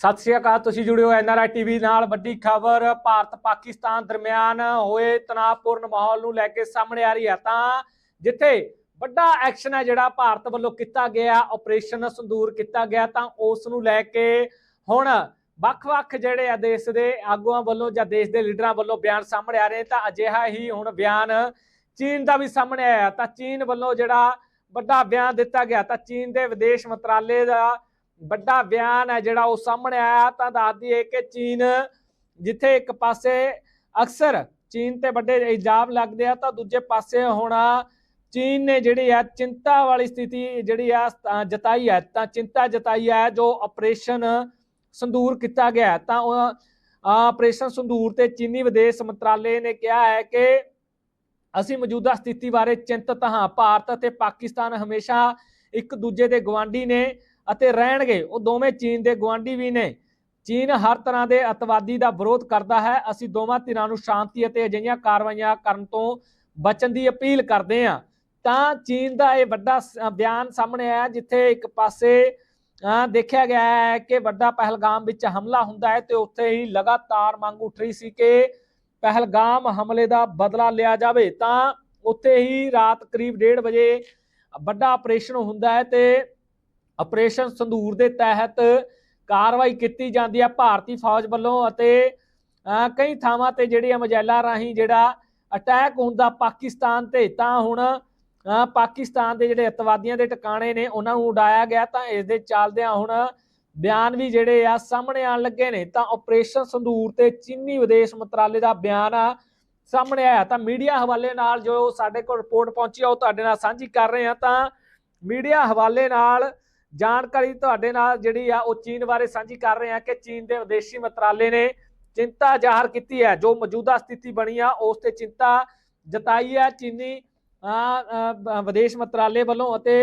ਸਤਿ ਸ਼੍ਰੀ ਅਕਾਲ, ਤੁਸੀਂ ਜੁੜੇ ਹੋ ਐਨਆਰਆਈ ਟੀਵੀ ਨਾਲ। ਵੱਡੀ ਖਬਰ, ਭਾਰਤ ਪਾਕਿਸਤਾਨ ਦਰਮਿਆਨ ਹੋਏ ਤਣਾਅਪੂਰਨ ਮਾਹੌਲ ਨੂੰ ਲੈ ਕੇ ਸਾਹਮਣੇ ਆ ਰਹੀ ਹੈ ਤਾਂ ਜਿੱਥੇ ਵੱਡਾ ਐਕਸ਼ਨ ਹੈ ਜਿਹੜਾ ਭਾਰਤ ਵੱਲੋਂ ਕੀਤਾ ਗਿਆ, ਆਪਰੇਸ਼ਨ ਸੰਦੂਰ ਕੀਤਾ ਗਿਆ, ਤਾਂ ਉਸ ਨੂੰ ਲੈ ਕੇ ਹੁਣ ਵੱਖ-ਵੱਖ ਜਿਹੜੇ ਆ ਦੇਸ਼ ਦੇ ਆਗੂਆਂ ਵੱਲੋਂ ਜਾਂ ਦੇਸ਼ ਦੇ ਲੀਡਰਾਂ ਵੱਲੋਂ ਬਿਆਨ ਸਾਹਮਣੇ ਆ ਰਹੇ ਤਾਂ ਅਜਿਹਾ ਹੀ ਹੁਣ ਬਿਆਨ ਚੀਨ ਦਾ ਵੀ ਸਾਹਮਣੇ ਆਇਆ। ਤਾਂ ਚੀਨ ਵੱਲੋਂ ਜਿਹੜਾ ਵੱਡਾ ਬਿਆਨ ਦਿੱਤਾ ਗਿਆ, ਤਾਂ ਚੀਨ ਦੇ ਵਿਦੇਸ਼ ਮੰਤਰਾਲੇ ਦਾ ਵੱਡਾ ਬਿਆਨ ਹੈ ਜਿਹੜਾ ਉਹ ਸਾਹਮਣੇ ਆਇਆ, ਤਾਂ ਦੱਸਦੀ ਦਈਏ ਕਿ ਚੀਨ ਜਿੱਥੇ ਇੱਕ ਪਾਸੇ ਅਕਸਰ ਚੀਨ ਤੇ ਵੱਡੇ ਇਲਜ਼ਾਮ ਲੱਗਦੇ ਆ, ਤਾਂ ਦੂਜੇ ਪਾਸੇ ਹੁਣ ਚੀਨ ਨੇ ਜਿਹੜੀ ਆ ਚਿੰਤਾ ਵਾਲੀ ਸਥਿਤੀ ਜਿਹੜੀ ਆ ਜਤਾਈ ਹੈ, ਤਾਂ ਚਿੰਤਾ ਜਤਾਈ ਹੈ ਜੋ ਆਪਰੇਸ਼ਨ ਸੰਦੂਰ ਕੀਤਾ ਗਿਆ ਤਾਂ ਉਹ ਆਪਰੇਸ਼ਨ ਸੰਦੂਰ ਤੇ ਚੀਨੀ ਵਿਦੇਸ਼ ਮੰਤਰਾਲੇ ਨੇ ਕਿਹਾ ਹੈ ਕਿ ਅਸੀਂ ਮੌਜੂਦਾ ਸਥਿਤੀ ਬਾਰੇ ਚਿੰਤਤ ਹਾਂ। ਭਾਰਤ ਅਤੇ ਪਾਕਿਸਤਾਨ ਹਮੇਸ਼ਾ ਇੱਕ ਦੂਜੇ ਦੇ ਗਵਾਂਢੀ ਨੇ ਅਤੇ ਰਹਿਣਗੇ। ਉਹ ਦੋਵੇਂ ਚੀਨ ਦੇ ਗਵਾਂਢੀ ਵੀ ਨੇ। ਚੀਨ ਹਰ ਤਰ੍ਹਾਂ ਦੇ ਅਤਵਾਦੀ ਦਾ ਵਿਰੋਧ ਕਰਦਾ ਹੈ। ਅਸੀਂ ਦੋਵਾਂ ਧਿਰਾਂ ਨੂੰ ਸ਼ਾਂਤੀ ਅਤੇ ਅਜਿਹੀਆਂ ਕਾਰਵਾਈਆਂ ਕਰਨ ਤੋਂ ਬਚਣ ਦੀ ਅਪੀਲ ਕਰਦੇ ਹਾਂ। ਤਾਂ ਚੀਨ ਦਾ ਇਹ ਵੱਡਾ ਬਿਆਨ ਸਾਹਮਣੇ ਆਇਆ ਜਿੱਥੇ ਇੱਕ ਪਾਸੇ ਅਹ, ਦੇਖਿਆ ਗਿਆ ਹੈ ਕਿ ਵੱਡਾ ਪਹਿਲਗਾਮ ਵਿੱਚ ਹਮਲਾ ਹੁੰਦਾ ਹੈ ਤੇ ਉੱਥੇ ਹੀ ਲਗਾਤਾਰ ਮੰਗ ਉੱਠ ਰਹੀ ਸੀ ਕਿ ਪਹਿਲਗਾਮ ਹਮਲੇ ਦਾ ਬਦਲਾ ਲਿਆ ਜਾਵੇ। ਤਾਂ ਉੱਥੇ ਹੀ ਰਾਤ ਕਰੀਬ 1:30 ਵਜੇ ਵੱਡਾ ਆਪਰੇਸ਼ਨ ਹੁੰਦਾ ਹੈ ਤੇ ਆਪਰੇਸ਼ਨ ਸੰਧੂਰ ਦੇ ਤਹਿਤ ਕਾਰਵਾਈ ਕੀਤੀ ਜਾਂਦੀ ਹੈ ਭਾਰਤੀ ਫੌਜ ਵੱਲੋਂ ਅਤੇ ਕਈ ਥਾਵਾਂ ਤੇ ਜਿਹੜੀਆਂ ਮਜੈਲਾ ਰਾਹੀਂ ਜਿਹੜਾ ਅਟੈਕ ਹੁੰਦਾ ਪਾਕਿਸਤਾਨ ਤੇ, ਤਾਂ ਹੁਣ ਪਾਕਿਸਤਾਨ ਦੇ ਜਿਹੜੇ ਅਤਵਾਦੀਆਂ ਦੇ ਟਿਕਾਣੇ ਨੇ ਉਹਨਾਂ ਨੂੰ ਉਡਾਇਆ ਗਿਆ, ਤਾਂ ਇਸ ਦੇ ਚੱਲਦਿਆਂ ਹੁਣ ਬਿਆਨ ਵੀ ਜਿਹੜੇ ਆ ਸਾਹਮਣੇ ਆਣ ਲੱਗੇ ਨੇ, ਤਾਂ ਆਪਰੇਸ਼ਨ ਸੰਧੂਰ ਤੇ ਚੀਨੀ ਵਿਦੇਸ਼ ਮੰਤਰਾਲੇ ਦਾ ਬਿਆਨ ਆ ਸਾਹਮਣੇ ਆਇਆ, ਤਾਂ ਮੀਡੀਆ ਹਵਾਲੇ ਨਾਲ ਜੋ ਸਾਡੇ ਕੋਲ ਰਿਪੋਰਟ ਪਹੁੰਚੀ ਆ, ਉਹ ਤੁਹਾਡੇ ਨਾਲ ਸਾਂਝੀ ਕਰ ਰਹੇ ਆ ਤਾਂ ਮੀਡੀਆ ਹਵਾਲੇ ਨਾਲ ਜਾਣਕਾਰੀ ਤੁਹਾਡੇ ਨਾਲ ਜਿਹੜੀ ਆ ਉਹ ਚੀਨ ਬਾਰੇ ਸਾਂਝੀ ਕਰ ਰਹੇ ਆ ਕਿ ਚੀਨ ਦੇ ਵਿਦੇਸ਼ੀ ਮੰਤਰਾਲੇ ਨੇ ਚਿੰਤਾ ਜ਼ਾਹਰ ਕੀਤੀ ਹੈ। ਜੋ ਮੌਜੂਦਾ ਸਥਿਤੀ ਬਣੀ ਆ, ਉਸ ਤੇ ਚਿੰਤਾ ਜਤਾਈ ਹੈ ਚੀਨੀ ਵਿਦੇਸ਼ ਮੰਤਰਾਲੇ ਵੱਲੋਂ ਅਤੇ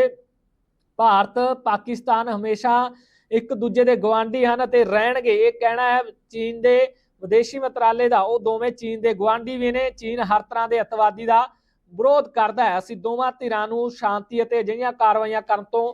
ਭਾਰਤ, ਪਾਕਿਸਤਾਨ ਹਮੇਸ਼ਾ ਇੱਕ ਦੂਜੇ ਦੇ ਗਵਾਂਢੀ ਹਨ ਅਤੇ ਰਹਿਣਗੇ। ਇਹ ਕਹਿਣਾ ਹੈ ਚੀਨ ਦੇ ਵਿਦੇਸ਼ੀ ਮੰਤਰਾਲੇ ਦਾ। ਉਹ ਦੋਵੇਂ ਚੀਨ ਦੇ ਗਵਾਂਢੀ ਵੀ ਨੇ। ਚੀਨ ਹਰ ਤਰ੍ਹਾਂ ਦੇ ਅਤਵਾਦੀ ਦਾ ਵਿਰੋਧ ਕਰਦਾ ਹੈ। ਅਸੀਂ ਦੋਵਾਂ ਧਿਰਾਂ ਨੂੰ ਸ਼ਾਂਤੀ ਅਤੇ ਅਜਿਹੀਆਂ ਕਾਰਵਾਈਆਂ ਕਰਨ ਤੋਂ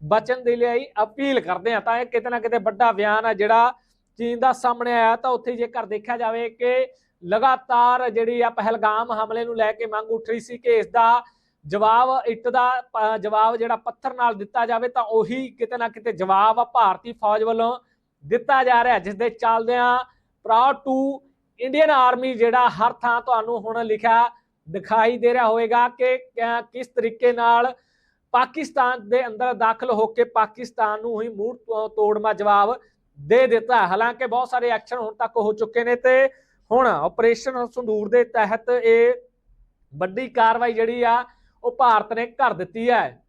ਬਚਣ ਦੇ ਲਈ ਅਪੀਲ ਕਰਦੇ ਹਾਂ ਤਾਂ ਇਹ ਕਿਤੇ ਨਾ ਕਿਤੇ ਵੱਡਾ ਬਿਆਨ ਹੈ ਜਿਹੜਾ ਚੀਨ ਦਾ ਸਾਹਮਣੇ ਆਇਆ ਤਾਂ ਉੱਥੇ ਜੇਕਰ ਦੇਖਿਆ ਜਾਵੇ ਕਿ ਲਗਾਤਾਰ ਜਿਹੜੀ ਆ ਪਹਿਲਗਾਮ ਹਮਲੇ ਨੂੰ ਲੈ ਕੇ ਮੰਗ ਉੱਠ ਰਹੀ ਸੀ ਕਿ ਇਸ ਦਾ ਜਵਾਬ, ਇੱਟ ਦਾ ਜਵਾਬ ਜਿਹੜਾ ਪੱਥਰ ਨਾਲ ਦਿੱਤਾ ਜਾਵੇ ਤਾਂ ਉਹੀ ਕਿਤੇ ਨਾ ਕਿਤੇ ਜਵਾਬ ਆ ਭਾਰਤੀ ਫੌਜ ਵੱਲੋਂ ਦਿੱਤਾ ਜਾ ਰਿਹਾ, ਜਿਸ ਦੇ ਚੱਲਦਿਆਂ ਪ੍ਰਾਊਡ ਟੂ ਇੰਡੀਅਨ ਆਰਮੀ ਜਿਹੜਾ ਹਰ ਥਾਂ ਤੁਹਾਨੂੰ ਹੁਣ ਲਿਖਿਆ ਦਿਖਾਈ ਦੇ ਰਿਹਾ ਹੋਵੇਗਾ ਕਿ ਕਿਸ ਤਰੀਕੇ ਨਾਲ ਪਾਕਿਸਤਾਨ ਦੇ ਅੰਦਰ ਦਾਖਲ ਹੋ ਕੇ ਪਾਕਿਸਤਾਨ ਨੂੰ ਹੀ ਮੂੜ ਤੋ- ਤੋੜਮਾ ਜਵਾਬ ਦੇ ਦਿੱਤਾ। ਹਾਲਾਂਕਿ ਬਹੁਤ ਸਾਰੇ ਐਕਸ਼ਨ ਹੁਣ ਤੱਕ ਹੋ ਚੁੱਕੇ ਨੇ ਤੇ ਹੁਣ ਆਪਰੇਸ਼ਨ ਸੰਦੂਰ ਦੇ ਤਹਿਤ ਇਹ ਵੱਡੀ ਕਾਰਵਾਈ ਜਿਹੜੀ ਆ, ਉਹ ਭਾਰਤ ਨੇ ਕਰ ਦਿੱਤੀ ਹੈ।